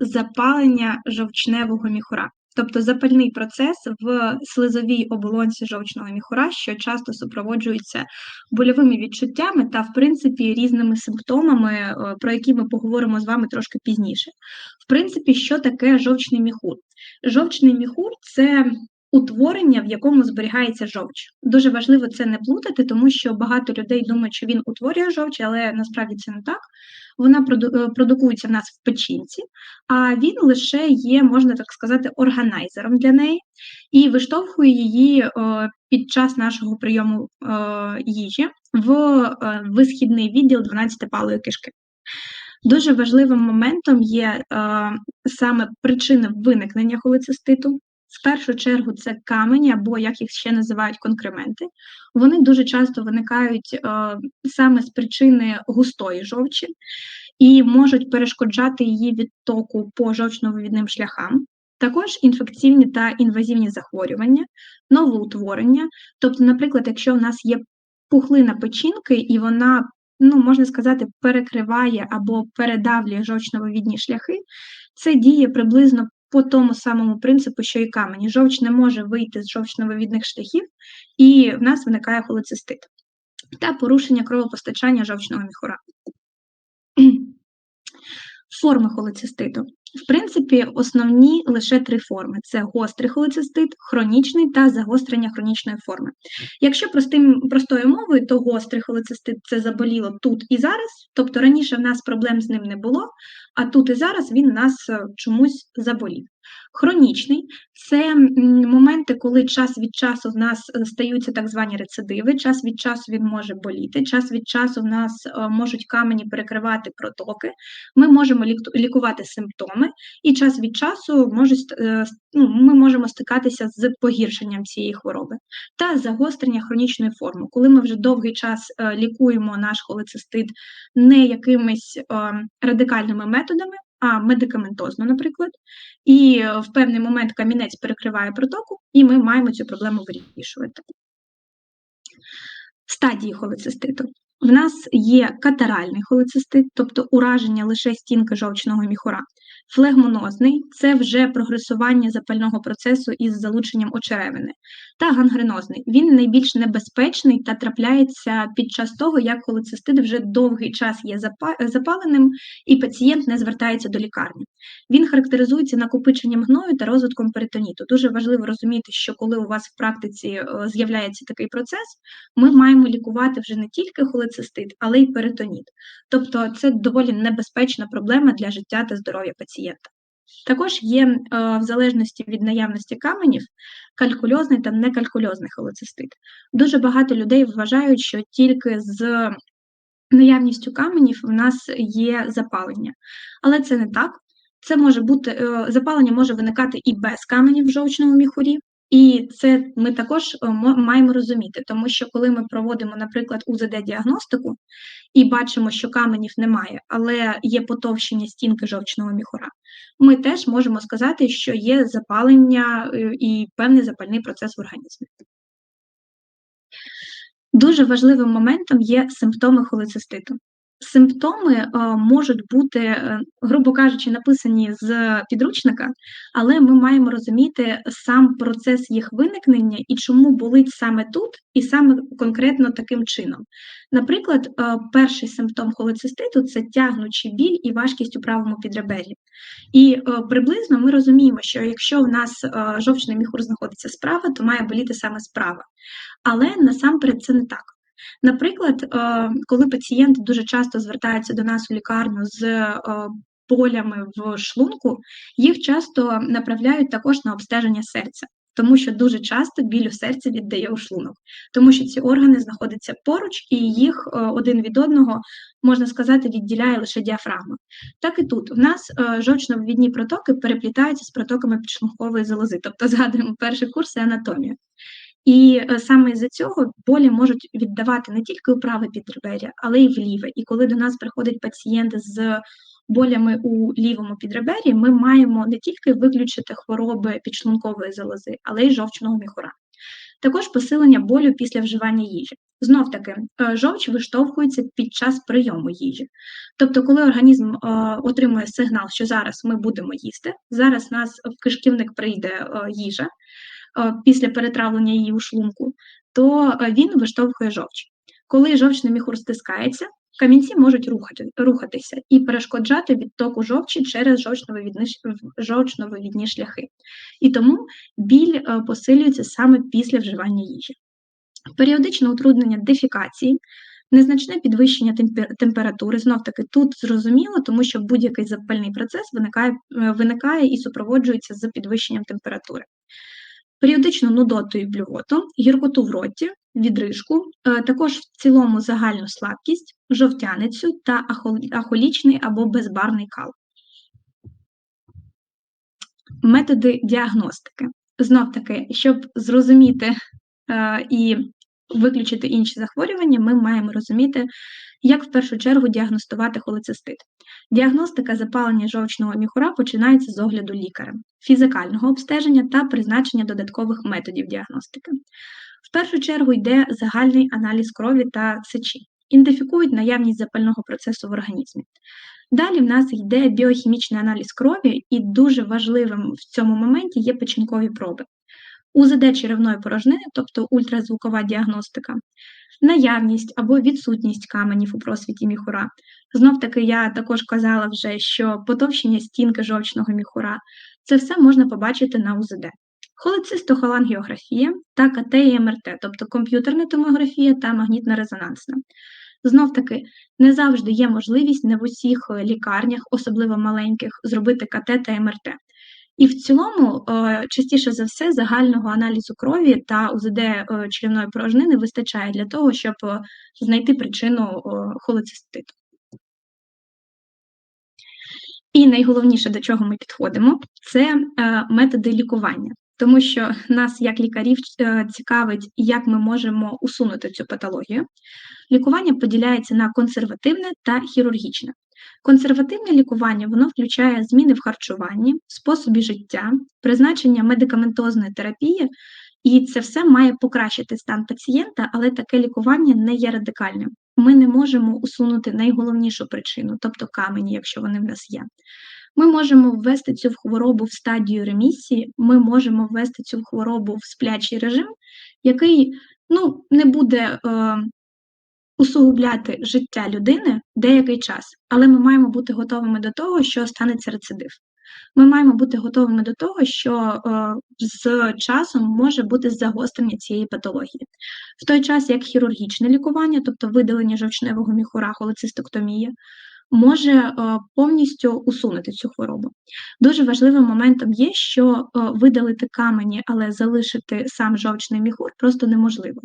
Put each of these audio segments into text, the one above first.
запалення жовчневого міхура, тобто запальний процес в слизовій оболонці жовчного міхура, що часто супроводжується больовими відчуттями та, в принципі, різними симптомами, е, про які ми поговоримо з вами трошки пізніше. В принципі, що таке жовчний міхур? Жовчний міхур це утворення, в якому зберігається жовч. Дуже важливо це не плутати, тому що багато людей думають, що він утворює жовч, але насправді це не так. Вона е, продукується в нас в печінці, а він лише є, можна так сказати, органайзером для неї і виштовхує її е, під час нашого прийому е, їжі в висхідний відділ 12-палої кишки. Дуже важливим моментом є саме причини виникнення холециститу. В першу чергу це камені, або як їх ще називають конкременти. Вони дуже часто виникають е, саме з причини густої жовчі і можуть перешкоджати її відтоку по жовчно-вивідним шляхам. Також інфекційні та інвазивні захворювання, новоутворення. Тобто, наприклад, якщо в нас є пухлина печінки, і вона, ну, можна сказати, перекриває або передавлює жовчно-вивідні шляхи, це діє приблизно по тому самому принципу, що і камені. Жовч не може вийти з жовчно-вивідних шляхів, і в нас виникає холецистит та порушення кровопостачання жовчного міхура. Форми холециститу. В принципі, основні лише три форми: це гострий холецистит, хронічний та загострення хронічної форми. Якщо простим, простою мовою, то гострий холецистит це заболіло тут і зараз, тобто раніше в нас проблем з ним не було, а тут і зараз він нас е, чомусь заболів. Хронічний це моменти, коли час від часу в нас е, стаються так звані рецидиви, час від часу він може боліти, час від часу в нас е, можуть камені перекривати протоки, ми можемо лікувати симптоми, і час від часу можуть, е, ну, ми можемо стикатися з погіршенням цієї хвороби та загострення хронічної форми, коли ми вже довгий час лікуємо наш холецистит не якимись радикальними методами а медикаментозно, наприклад, і в певний момент камінець перекриває протоку, і ми маємо цю проблему вирішувати. Стадії холециститу. В нас є катаральний холецистит, тобто ураження лише стінки жовчного міхура. Флегмонозний це вже прогресування запального процесу із залученням очеревини. Та гангренозний він найбільш небезпечний та трапляється під час того, як холецистит вже довгий час є запаленим, і пацієнт не звертається до лікарні. Він характеризується накопиченням гною та розвитком перитоніту. Дуже важливо розуміти, що коли у вас в практиці е, з'являється такий процес, ми маємо лікувати вже не тільки холецистит, але й перитоніт. Тобто це доволі небезпечна проблема для життя та здоров'я пацієнта. Також є, е, в залежності від наявності каменів, калькульозний та некалькульозний холецистит. Дуже багато людей вважають, що тільки з наявністю каменів в нас є запалення. Але це не так. Це може бути е, запалення може виникати і без каменів в жовчному міхурі, і це ми також е, маємо розуміти, тому що коли ми проводимо, наприклад, УЗД-діагностику і бачимо, що каменів немає, але є потовщення стінки жовчного міхура, ми теж можемо сказати, що є запалення е, і певний запальний процес в організмі. Дуже важливим моментом є симптоми холециститу. Симптоми е, можуть бути, е, грубо кажучи, написані з підручника, але ми маємо розуміти сам процес їх виникнення і чому болить саме тут, і саме конкретно таким чином. Наприклад, е, перший симптом холециститу це тягнучий біль і важкість у правому підребер'ї. І приблизно ми розуміємо, що якщо в нас жовчний міхур знаходиться справа, то має боліти саме справа. Але насамперед це не так. Наприклад, е, коли пацієнти дуже часто звертаються до нас у лікарню з е, болями в шлунку, їх часто направляють також на обстеження серця. Тому що дуже часто біль у серці віддає у шлунок, тому що ці органи знаходяться поруч, і їх е, один від одного, можна сказати, відділяє лише діафрагма. Так і тут у нас жовчно-вивідні протоки переплітаються з протоками підшлункової залози, тобто згадуємо перший курс і анатомію. І е, саме з-за цього болі можуть віддавати не тільки у праве підребер'я, але й в ліве. І коли до нас приходить пацієнт з болями у лівому підребер'ї, ми маємо не тільки виключити хвороби підшлункової залози, але й жовчного міхура. Також посилення болю після вживання їжі. Знов таки, е, жовч виштовхується під час прийому їжі. Тобто, коли організм е, отримує сигнал, що зараз ми будемо їсти, зараз нас в кишківник прийде їжа після перетравлення її у шлунку, то він виштовхує жовч. Коли жовчний міхур стискається, камінці можуть рухати, рухатися і перешкоджати відтоку жовчі через жовчно-вивідні шляхи. І тому біль посилюється саме після вживання їжі періодичне утруднення дефікації, незначне підвищення температури. Знов таки тут зрозуміло, тому що будь-який запальний процес виникає е, виникає і супроводжується з підвищенням температури. Періодичну нудоту і блювоту, гіркоту в роті, відрижку, е, також в цілому загальну слабкість, жовтяницю та ахолічний або безбарний кал. Методи діагностики. Знов таки, щоб зрозуміти е, і виключити інші захворювання, ми маємо розуміти, як в першу чергу діагностувати холецистит. Діагностика запалення жовчного міхура починається з огляду лікаря, фізикального обстеження та призначення додаткових методів діагностики. В першу чергу йде загальний аналіз крові та сечі, ідентифікують наявність запального процесу в організмі. Далі в нас йде біохімічний аналіз крові, і дуже важливим в цьому моменті є печінкові проби. УЗД черевної порожнини, тобто ультразвукова діагностика, наявність або відсутність каменів у просвіті міхура. Знов таки, я також казала вже, що потовщення стінки жовчного міхура це все можна побачити на УЗД. Холецистохолангіографія та КТ і МРТ, тобто комп'ютерна томографія та магнітна резонансна. Знов таки, не завжди є можливість не в усіх лікарнях, особливо маленьких, зробити КТ та МРТ. І в цілому, е, частіше за все, загального аналізу крові та УЗД е, черевної порожнини вистачає для того, щоб е, знайти причину холециститу. І найголовніше, до чого ми підходимо, це методи лікування, тому що нас, як лікарів, цікавить, як ми можемо усунути цю патологію. Лікування поділяється на консервативне та хірургічне. Консервативне лікування воно включає зміни в харчуванні, способі життя, призначення медикаментозної терапії, і це все має покращити стан пацієнта, але таке лікування не є радикальним. Ми не можемо усунути найголовнішу причину, тобто камені, якщо вони в нас є. Ми можемо ввести цю хворобу в стадію ремісії, ми можемо ввести цю хворобу в сплячий режим, який ну, не буде е, усугубляти життя людини деякий час, але ми маємо бути готовими до того, що станеться рецидив. Ми маємо бути готовими до того, що е, з часом може бути загострення цієї патології. В той час, як хірургічне лікування, тобто видалення жовчневого міхура, холецистектомія, може е, повністю усунути цю хворобу. Дуже важливим моментом є, що е, видалити камені, але залишити сам жовчний міхур просто неможливо.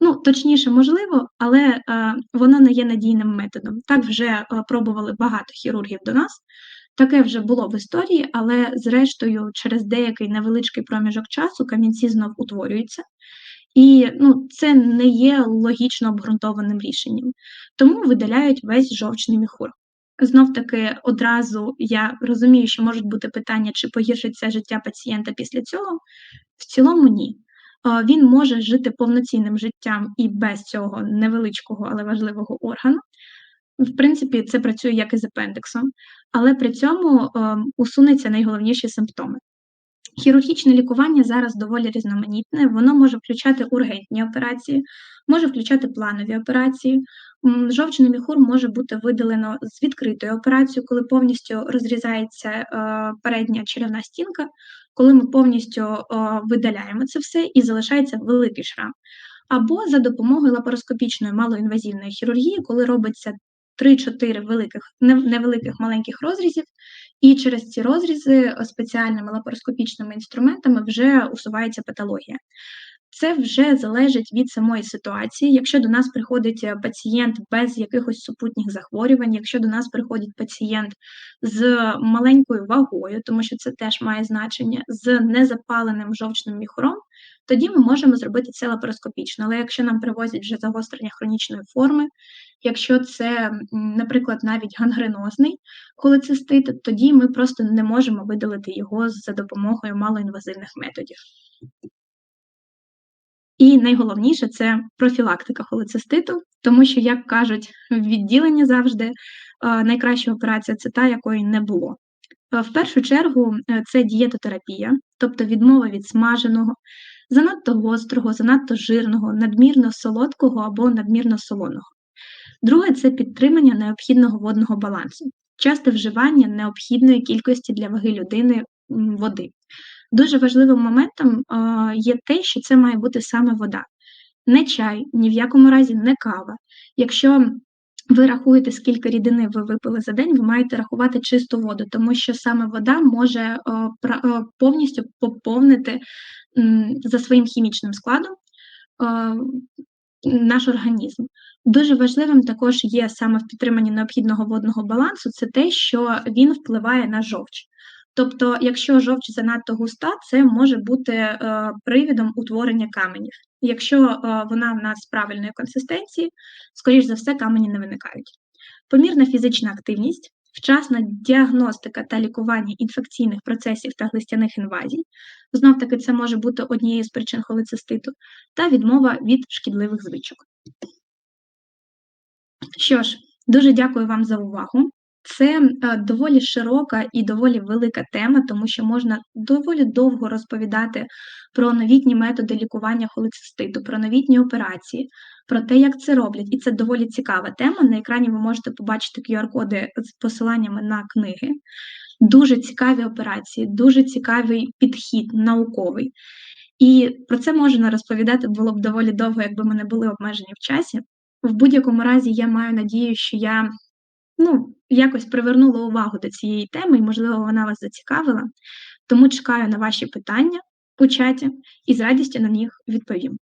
Ну, точніше, можливо, але е, воно не є надійним методом. Так вже пробували багато хірургів до нас. Таке вже було в історії, але зрештою, через деякий невеличкий проміжок часу камінці знов утворюються, і ну, це не є логічно обґрунтованим рішенням. Тому видаляють весь жовчний міхур. Знов таки одразу я розумію, що можуть бути питання, чи погіршиться життя пацієнта після цього. В цілому ні. Він може жити повноцінним життям і без цього невеличкого, але важливого органу. В принципі, це працює як і з апендиксом, але при цьому усунеться найголовніші симптоми. Хірургічне лікування зараз доволі різноманітне, воно може включати ургентні операції, може включати планові операції. Жовчний міхур може бути видалено з відкритою операцією, коли повністю розрізається е, передня черевна стінка, коли ми повністю е, видаляємо це все і залишається великий шрам. Або за допомогою лапароскопічної малоінвазивної хірургії, коли робиться 3-4 великих невеликих маленьких розрізів, і через ці розрізи спеціальними лапароскопічними інструментами вже усувається патологія. Це вже залежить від самої ситуації. Якщо до нас приходить е, пацієнт без якихось супутніх захворювань, якщо до нас приходить пацієнт з маленькою вагою, тому що це теж має значення, з незапаленим жовчним міхуром, тоді ми можемо зробити це лапароскопічно. Але якщо нам привозять вже загострення хронічної форми, якщо це, наприклад, навіть гангренозний холецистит, тоді ми просто не можемо видалити його за допомогою малоінвазивних методів. І найголовніше це профілактика холециститу, тому що, як кажуть в відділенні завжди, найкраща операція це та, якої не було. В першу чергу е, це дієтотерапія, тобто відмова від смаженого, занадто гострого, занадто жирного, надмірно солодкого або надмірно солоного. Друге це підтримання необхідного водного балансу, часте вживання необхідної кількості для ваги людини води. Дуже важливим моментом є те, що це має бути саме вода, не чай, ні в якому разі не кава. Якщо ви рахуєте, скільки рідини ви випили за день, ви маєте рахувати чисту воду, тому що саме вода може повністю поповнити за своїм хімічним складом наш організм. Дуже важливим також є саме в підтриманні необхідного водного балансу, це те, що він впливає на жовч. Тобто, якщо жовч занадто густа, це може бути е, привідом утворення каменів. Якщо е, вона в нас правильної консистенції, скоріш за все, камені не виникають. Помірна фізична активність, вчасна діагностика та лікування інфекційних процесів та глистяних інвазій, знов таки це може бути однією з причин холециститу, та відмова від шкідливих звичок. Що ж, дуже дякую вам за увагу. Це е, доволі широка і доволі велика тема, тому що можна доволі довго розповідати про новітні методи лікування холециститу, про новітні операції, про те, як це роблять. І це доволі цікава тема. На екрані ви можете побачити QR-коди з посиланнями на книги. Дуже цікаві операції, дуже цікавий підхід науковий. І про це можна розповідати було б доволі довго, якби ми не були обмежені в часі. В будь-якому разі, я маю надію, що я ну, якось привернула увагу до цієї теми, і, можливо, вона вас зацікавила. Тому чекаю на ваші питання у чаті і з радістю на них відповім.